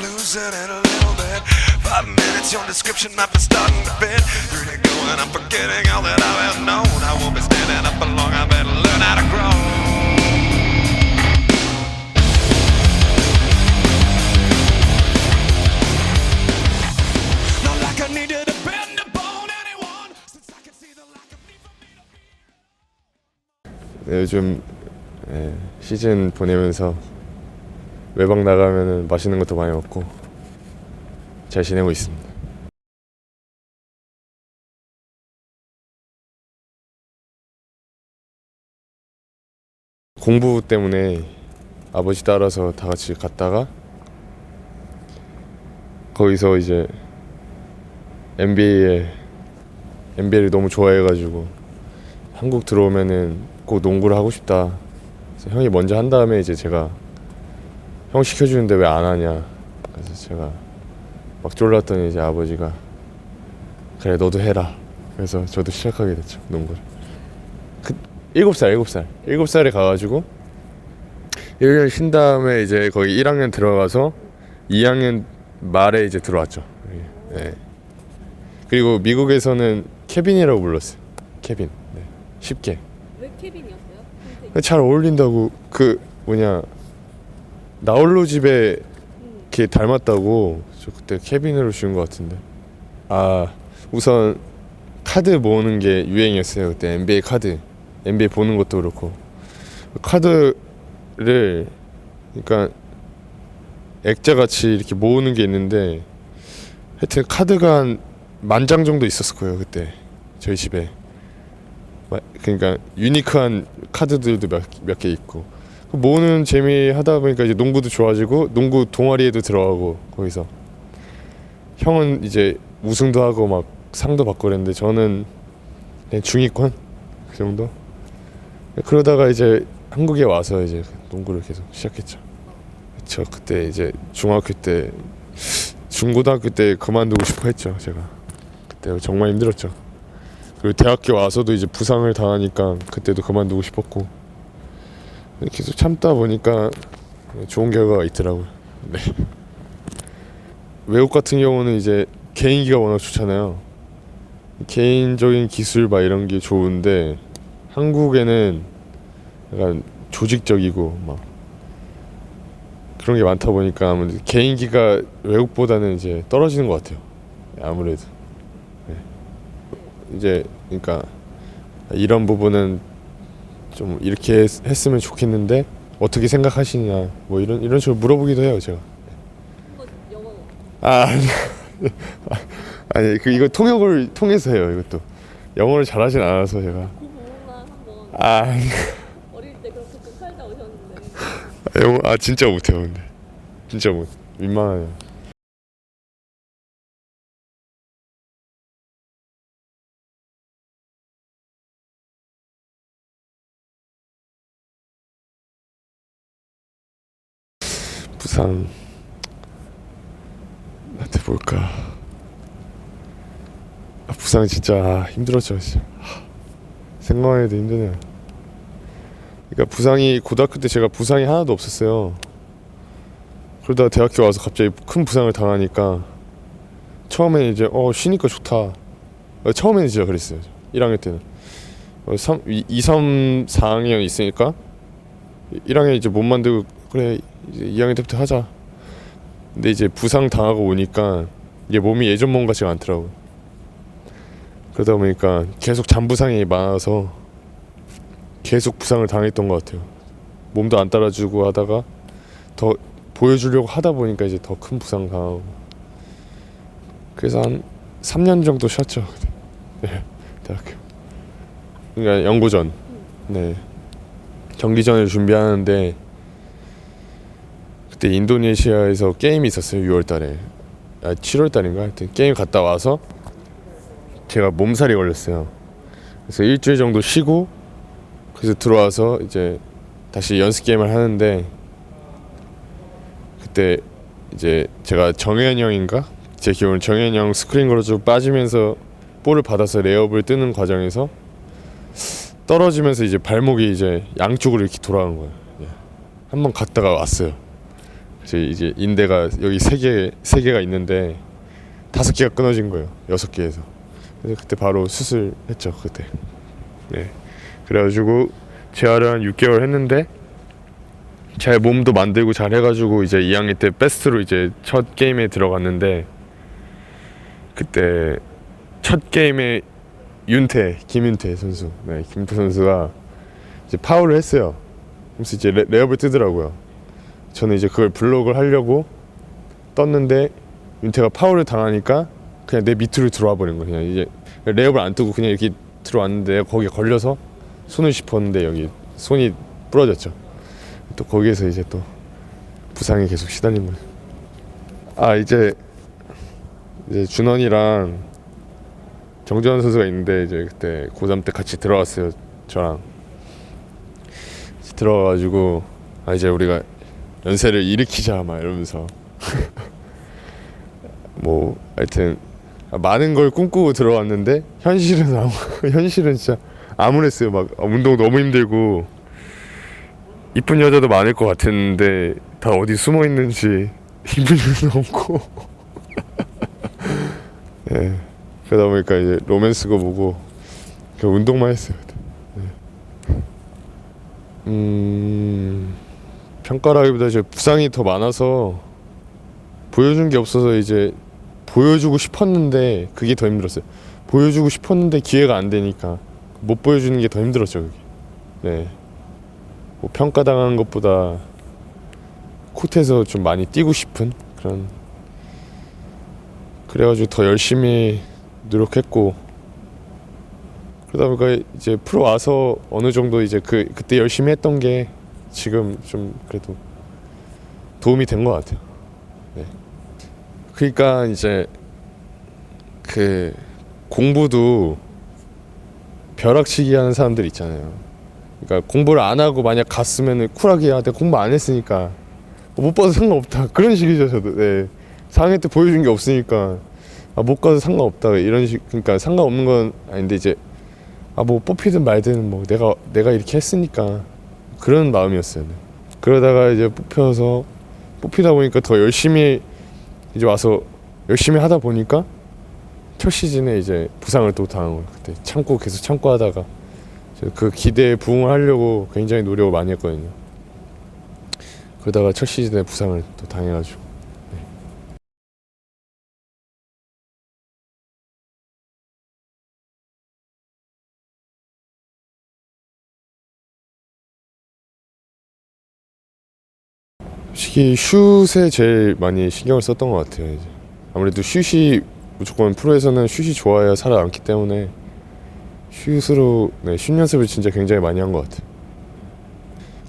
losing it a little bit. Five minutes, your description, I've been starting to fit. Three to go, and I'm forgetting all that I have known. I won't be standing up long. I better learn how to grow. 요즘 시즌 보내면서 외박 나가면은 맛있는 것도 많이 먹고 잘 지내고 있습니다. 공부 때문에 아버지 따라서 다 같이 갔다가 거기서 이제 NBA에 NBA를 너무 좋아해가지고 한국 들어오면은 꼭 농구를 하고 싶다. 그래서 형이 먼저 한 다음에 이제 제가 형 시켜주는데 왜 안 하냐. 그래서 제가 막 졸랐더니 이제 아버지가 그래 너도 해라. 그래서 저도 시작하게 됐죠 농구를. 그 일곱 살 일곱 살 일곱 살에 가가지고 1년 쉰 다음에 이제 거기 1학년 들어가서 2학년 말에 이제 들어왔죠. 예. 그리고 미국에서는 케빈이라고 불렀어요. 케빈. 네. 쉽게. 왜 케빈이었어요? 선택이? 잘 어울린다고 그 뭐냐 나홀로 집에 이렇게 닮았다고 저 그때 케빈으로 지은 것 같은데. 아 우선 카드 모으는 게 유행이었어요 그때. NBA 카드. NBA 보는 것도 그렇고. 카드를 그러니까 액자 같이 이렇게 모으는 게 있는데 하여튼 카드가 한 만 장 정도 있었을 거예요 그때. 저희 집에. 마- 그러니까 유니크한 카드들도 몇 개 있고. 그 모으는 재미 하다 보니까 이제 농구도 좋아지고 농구 동아리에도 들어가고 거기서. 형은 이제 우승도 하고 막 상도 받고 그랬는데 저는 그냥 중위권 그 정도? 그러다가 이제 한국에 와서 이제 농구를 계속 시작했죠. 저 그때 이제 중학교 때 중고등학교 때 그만두고 싶어 했죠 제가. 그때 정말 힘들었죠. 그리고 대학교 와서도 이제 부상을 당하니까 그때도 그만두고 싶었고 계속 참다 보니까 좋은 결과가 있더라고요. 네. 외국 같은 경우는 이제 개인기가 워낙 좋잖아요. 개인적인 기술 막 이런 게 좋은데 한국에는 약간 조직적이고 막 그런 게 많다 보니까 아무래도 개인기가 외국보다는 이제 떨어지는 것 같아요. 아무래도. 이제 그러니까 이런 부분은 좀 이렇게 했- 했으면 좋겠는데 어떻게 생각하시냐 뭐 이런 이런 식으로 물어보기도 해요 제가. 아 아니. 아니 그 이거 통역을 통해서 해요 이것도. 영어를 잘하진 않아서 제가. 아 아니, 어릴 때 그렇게 좀 살다 오셨는데. 영어 아 진짜 못해요 근데. 진짜 못 민망해요 부산 나한테 뭘까 아, 부산 진짜 힘들었죠 생각만 해도 힘드네요 그러니까 부상이 고등학교 때 제가 부상이 하나도 없었어요. 그러다가 대학교 와서 갑자기 큰 부상을 당하니까 처음에 이제 어 쉬니까 좋다. 어, 처음에는 진짜 그랬어요. 1학년 때는 어, 3, 2, 2, 3, 4학년 있으니까 1학년 이제 못 만들고 그래 이제 2학년 때부터 하자. 근데 이제 부상 당하고 오니까 이게 몸이 예전 몸 같지가 않더라고. 그러다 보니까 계속 잔부상이 많아서 계속 부상을 당했던 것 같아요. 몸도 안 따라주고 하다가 더 보여주려고 하다 보니까 이제 더 큰 부상 당하고 그래서 한 3년 정도 쉬었죠. 네, 대학교. 그러니까 연고전. 네. 경기전을 준비하는데 그때 인도네시아에서 게임이 있었어요. 6월달에. 아 7월달인가 하여튼 게임 갔다 와서 제가 몸살이 걸렸어요. 그래서 일주일 정도 쉬고 그래서 들어와서 이제 다시 연습 게임을 하는데 그때 이제 제가 정현 형인가 제 기억은 정현 형 스크린 걸어주고 빠지면서 볼을 받아서 레이업을 뜨는 과정에서 떨어지면서 이제 발목이 이제 양쪽으로 이렇게 돌아간 거예요. 예. 한번 갔다가 왔어요. 그래서 이제 인대가 여기 세 개 세 개가 있는데 다섯 개가 끊어진 거예요. 여섯 개에서. 그래서 그때 바로 수술했죠. 그때. 네. 그래가지고 재활을 한 6개월 했는데 제 몸도 만들고 잘 해가지고 이제 2학년 때 베스트로 이제 첫 게임에 들어갔는데 그때 첫 게임에 윤태 김윤태 선수, 네 김윤태 선수가 이제 파울을 했어요. 그래서 이제 레, 레업을 뜨더라고요. 저는 이제 그걸 블록을 하려고 떴는데 윤태가 파울을 당하니까 그냥 내 밑으로 들어와 버린 거예요. 그냥 이제 레업을 안 뜨고 그냥 이렇게 들어왔는데 거기에 걸려서 손을 짚었는데 여기 손이 부러졌죠. 또 거기에서 이제 또 부상이 계속 시달린 거예요. 아 이제 이제 준원이랑 정재원 선수가 있는데 이제 그때 고3 때 같이 들어갔어요. 저랑 들어가가지고 아 이제 우리가 연세를 일으키자 막 이러면서 뭐 하여튼 많은 걸 꿈꾸고 들어왔는데 현실은 아무 현실은 진짜 암울했어요. 막 운동 너무 힘들고 이쁜 여자도 많을 것 같았는데 다 어디 숨어 있는지 이쁜 여자도 없고 예 그러다 보니까 이제 로맨스고 뭐고 그 운동만 했어요. 예. 음 평가라기보다 이제 부상이 더 많아서 보여준 게 없어서 이제 보여주고 싶었는데 그게 더 힘들었어요. 보여주고 싶었는데 기회가 안 되니까 못 보여주는 게 더 힘들었죠. 그게. 네. 뭐 평가당한 것보다 코트에서 좀 많이 뛰고 싶은 그런 그래가지고 더 열심히 노력했고 그러다 보니까 이제 프로 와서 어느 정도 이제 그 그때 열심히 했던 게 지금 좀 그래도 도움이 된 것 같아요. 네. 그러니까 이제 그 공부도 벼락치기 하는 사람들 있잖아요. 그러니까 공부를 안 하고 만약 갔으면은 쿨하게 야, 내가 공부 안 했으니까 못 봐도 상관없다 그런 식이죠 저도. 네. 4학년 때 보여준 게 없으니까 아, 못 가도 상관없다 이런 식 그러니까 상관없는 건 아닌데 이제 아 뭐 뽑히든 말든 뭐 내가 내가 이렇게 했으니까 그런 마음이었어요. 네. 그러다가 이제 뽑혀서 뽑히다 보니까 더 열심히 이제 와서 열심히 하다 보니까 첫 시즌에 이제 부상을 또 거예요. 그때 참고 계속 참고 하다가 저그 기대에 부응을 하려고 굉장히 노력을 많이 했거든요. 그러다가 첫 시즌에 부상을 또 당해가지고 솔직히 슛에 제일 많이 신경을 썼던 것 같아요. 이제. 아무래도 슛이 무조건 프로에서는 슛이 좋아야 살아남기 때문에 슛으로 네, 슛 연습을 진짜 굉장히 많이 한 것 같아요.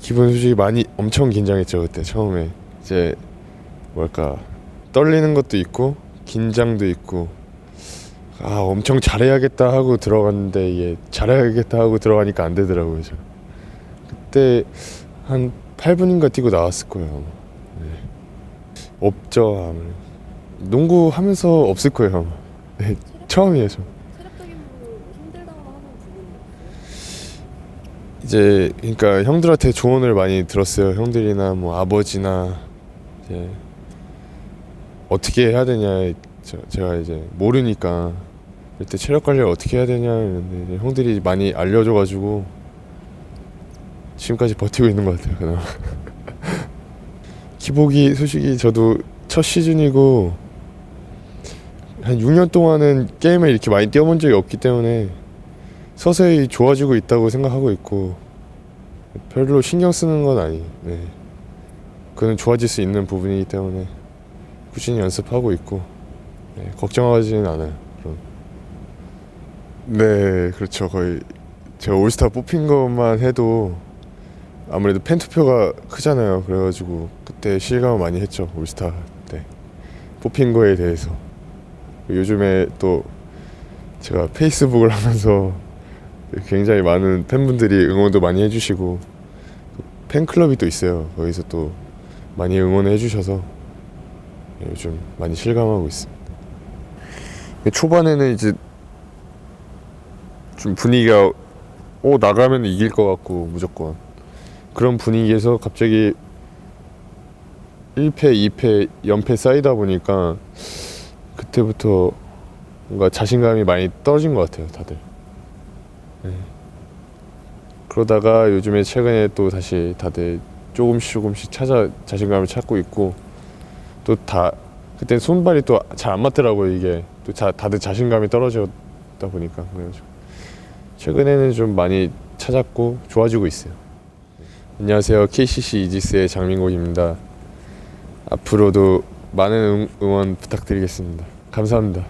기분 솔직히 많이 엄청 긴장했죠 그때 처음에 이제 뭘까 떨리는 것도 있고 긴장도 있고 아 엄청 잘해야겠다 하고 들어갔는데 이게 잘해야겠다 하고 들어가니까 안 되더라고요. 저. 그때 한 8분인가 뛰고 나왔을 거예요. 네. 없죠 아무래도. 농구 하면서 없을 거예요. 아마. 네, 처음이에요. 저. 체력적인 부분으로 힘들다거나 하는 부분이 이제 그러니까 형들한테 조언을 많이 들었어요. 형들이나 뭐 아버지나 이제 어떻게 해야 되냐 저, 제가 이제 모르니까 그때 체력 관리를 어떻게 해야 되냐 이랬는데 이제 형들이 많이 알려줘가지고 지금까지 버티고 있는 것 같아요. 그나마. 기복이 솔직히 저도 첫 시즌이고 한 6년 동안은 게임을 이렇게 많이 뛰어본 적이 없기 때문에 서서히 좋아지고 있다고 생각하고 있고 별로 신경 쓰는 건 아니에요. 네. 그는 좋아질 수 있는 부분이기 때문에 꾸준히 연습하고 있고 네, 걱정하지는 않아요. 그럼. 네, 그렇죠. 거의 제가 올스타 뽑힌 것만 해도 아무래도 팬 투표가 크잖아요. 그래가지고 그때 실감을 많이 했죠. 올스타 때 뽑힌 거에 대해서 요즘에 또 제가 페이스북을 하면서 굉장히 많은 팬분들이 응원도 많이 해주시고 팬클럽이 또 있어요. 거기서 또 많이 응원해 주셔서 요즘 많이 실감하고 있습니다. 초반에는 이제 좀 분위기가 어 나가면 이길 것 같고 무조건 그런 분위기에서 갑자기 1패, 2패, 연패 쌓이다 보니까 그때부터 뭔가 자신감이 많이 떨어진 것 같아요, 다들. 네. 그러다가 요즘에 최근에 또 다시 다들 조금씩 조금씩 찾아 자신감을 찾고 있고 또 다 그때 손발이 또 잘 안 맞더라고요 이게 또 자, 다들 자신감이 떨어졌다 보니까 그래가지고 최근에는 좀 많이 찾았고 좋아지고 있어요. 안녕하세요 KCC 이지스의 장민국입니다. 앞으로도 많은 응- 응원 부탁드리겠습니다. 감사합니다.